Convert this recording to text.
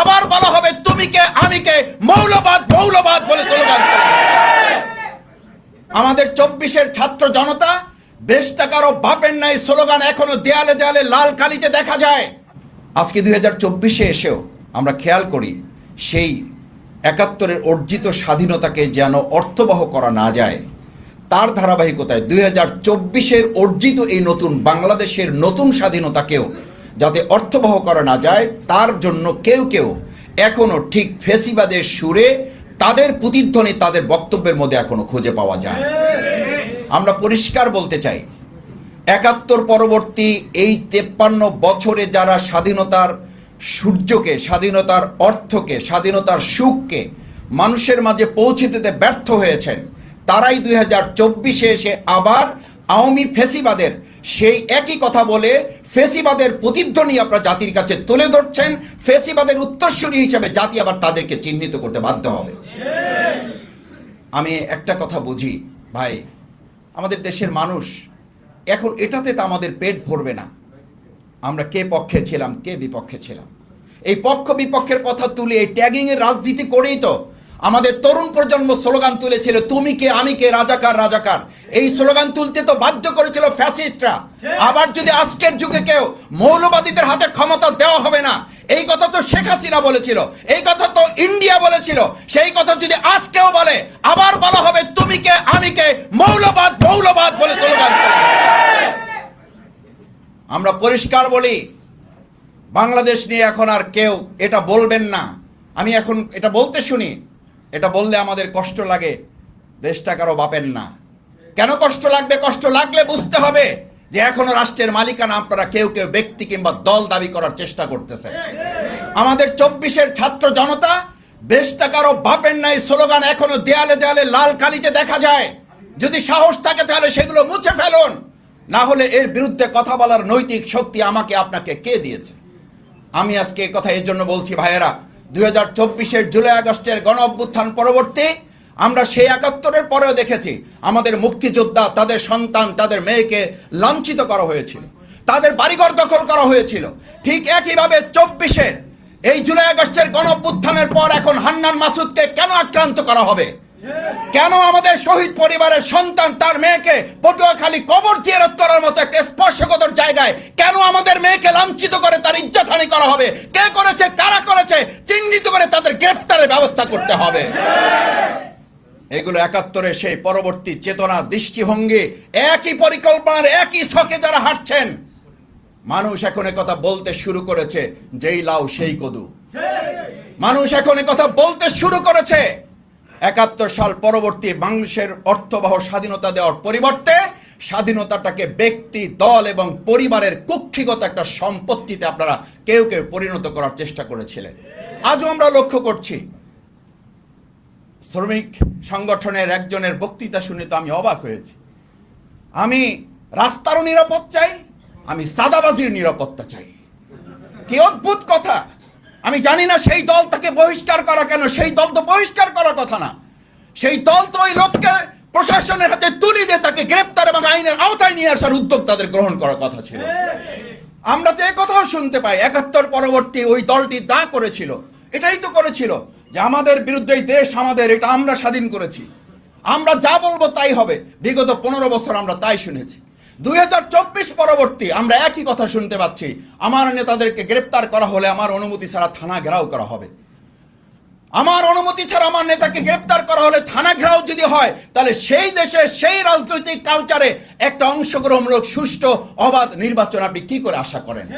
আবার বলা হবে, তুমি কে, আমি কে? মৌলবাদ মৌলবাদ বলে স্লোগান। আমাদের চব্বিশের ছাত্র জনতা দেশটা কারও বাপের নাই স্লোগান এখনও দেয়ালে দেয়ালে লাল কালিতে দেখা যায়। আজকে দুই হাজার চব্বিশে এসেও আমরা খেয়াল করি, সেই একাত্তরের অর্জিত স্বাধীনতাকে যেন অর্থবহ করা না যায়। তার ধারাবাহিকতায় দুই হাজার চব্বিশের অর্জিত এই নতুন বাংলাদেশের নতুন স্বাধীনতাকেও যাতে অর্থবহ করা না যায়, তার জন্য কেউ কেউ এখনও ঠিক ফেসিবাদের সুরে তাদের প্রতিধ্বনি তাদের বক্তব্যের মধ্যে এখনও খুঁজে পাওয়া যায়। আমরা পরিষ্কার বলতে চাই, একাত্তর পরবর্তী এই তেপ্পান্ন বছরে যারা স্বাধীনতার সূর্যকে, স্বাধীনতার অর্থকে, স্বাধীনতার সুখকে মানুষের মাঝে পৌঁছে দিতে ব্যর্থ হয়েছেন, তারাই দুই হাজার চব্বিশে এসে আবার আওয়ামী ফেসিবাদের সেই একই কথা বলে ফেসিবাদের প্রতিধ্বনি আপনারা জাতির কাছে তুলে ধরছেন, ফেসিবাদের উত্তরসূরি হিসেবে জাতি আবার তাদেরকে চিহ্নিত করতে বাধ্য হবে। আমি একটা কথা বুঝি, ভাই, আমাদের দেশের মানুষ এখন এটাতে তো আমাদের পেট ভরবে না। আমরা কে পক্ষে ছিলাম, কে বিপক্ষে ছিলাম? এই পক্ষ বিপক্ষের কথা তুলে এই ট্যাগিংয়ের রাজনীতি করেই তো আমাদের তরুণ প্রজন্ম স্লোগান তুলেছিল, তুমি কে, আমি কে, রাজাকার রাজাকার। এই স্লোগান তুলতে তো বাধ্য করেছিল ফ্যাসিস্টরা। আবার যদি আজকের যুগে কেউ মৌলবাদীদের হাতে ক্ষমতা দেওয়া হবে না, এই কথা তো শেখ হাসিনা বলেছিল, এই কথা তো ইন্ডিয়া বলেছিল, সেই কথা যদি আজকেও বলে, আবার বলা হবে, তুমি কে, আমি কে, মৌলবাদ মৌলবাদ বলে স্লোগান আমরা পরিষ্কার বলি, বাংলাদেশ নিয়ে এখন আর কেউ এটা বলবেন না। আমি এখন এটা বলতে শুনি এটা বললে আমাদের কষ্ট লাগে। দেশটা কারও বাপেন না। কেন কষ্ট লাগবে? কষ্ট লাগলে বুঝতে হবে যে এখনও রাষ্ট্রের মালিকানা আপনারা কেউ কেউ ব্যক্তি কিংবা দল দাবি করার চেষ্টা করতেছে। আমাদের চব্বিশের ছাত্র জনতা দেশটা কারও বাপের নাই স্লোগান এখনও দেয়ালে দেয়ালে লাল কালিতে দেখা যায়। যদি সাহস থাকে তাহলে সেগুলো মুছে ফেলুন। না হলে এর বিরুদ্ধে কথা বলার নৈতিক শক্তি আমাকে, আপনাকে কে দিয়েছে? আমি আজকে কথা এর জন্য বলছি, ভাইয়েরা দুই হাজার চব্বিশের জুলাই আগস্টের গণ অভ্যুত্থান পরবর্তী, আমরা সেই একাত্তরের পরেও দেখেছি আমাদের মুক্তিযোদ্ধা, তাদের সন্তান, তাদের মেয়েকে লাঞ্ছিত করা হয়েছিল। তাদের বাড়িঘর দখল করা হয়েছিল। ঠিক একইভাবে চব্বিশের এই জুলাই আগস্টের গণ পর এখন হান্নান মাসুদকে কেন আক্রান্ত করা হবে? কেন আমাদের শহীদ পরিবারের সন্তান তার মেয়েকে পটুয়াখালী কবর জিয়ারত করার মতো একটা স্পর্শকতর জায়গায়, কেন আমাদের মেয়েকে লাঞ্ছিত করে তার ইজ্জতহানি করা হবে? কে করেছে? কারা করেছে? চিহ্নিত করে তাদের গ্রেপ্তারের ব্যবস্থা করতে হবে। এগুলো একাত্তরে সেই পরবর্তী চেতনা, দৃষ্টিভঙ্গি, একই পরিকল্পনার একই ছকে যারা হাঁটছেন, মানুষ এখন কথা বলতে শুরু করেছে, যেই লাউ সেই কদু। মানুষ এখন কথা বলতে শুরু করেছে। একাত্তর সাল পরবর্তী বাংলাদেশের অর্থবহ স্বাধীনতা দেওয়ার পরিবর্তে স্বাধীনতাটাকে ব্যক্তি, দল এবং পরিবারের কুক্ষিগত একটা সম্পত্তিতে আপনারা কেউ কেউ পরিণত করার চেষ্টা করেছিলেন। আজও আমরা লক্ষ্য করছি, শ্রমিক সংগঠনের একজনের বক্তৃতা শুনে তো আমি অবাক হয়েছি। আমি রাস্তারও নিরাপদ চাই, আমি সাদাবাজির নিরাপত্তা চাই। কি অদ্ভুত কথা! আমি জানি না সেই দল তাকে বহিষ্কার করা কেন, সেই দল তো বহিষ্কার করার কথা না। সেই দল তো ওই লোককে প্রশাসনের হাতে তুলি দিয়ে তাকে গ্রেপ্তার এবং আইনের আওতায় নিয়ে আসার উদ্যোগ তাদের গ্রহণ করার কথা ছিল। আমরা তো কথাও শুনতে পাই, একাত্তর পরবর্তী ওই দলটি দা করেছিল, এটাই তো করেছিল যে আমাদের বিরুদ্ধে দেশ আমাদের, এটা আমরা স্বাধীন করেছি। আমরা যা বলব তাই হবে। বিগত পনেরো বছর আমরা তাই শুনেছি। দু হাজার চব্বিশ পরবর্তী আমরা একই কথা শুনতে পাচ্ছি। আমার নেতাদেরকে গ্রেপ্তার করা হলে আমার অনুমতি ছাড়া থানা ঘেরাও করা হবে। আমার অনুমতি ছাড়া আমার নেতাকে গ্রেপ্তার করা হলে থানা ঘেরাও যদি হয়, তাহলে সেই দেশে সেই রাজনৈতিক কালচারে একটা অংশগ্রহণমূলক, সুষ্ঠু, অবাধ নির্বাচন আপনি কি করে আশা করেন?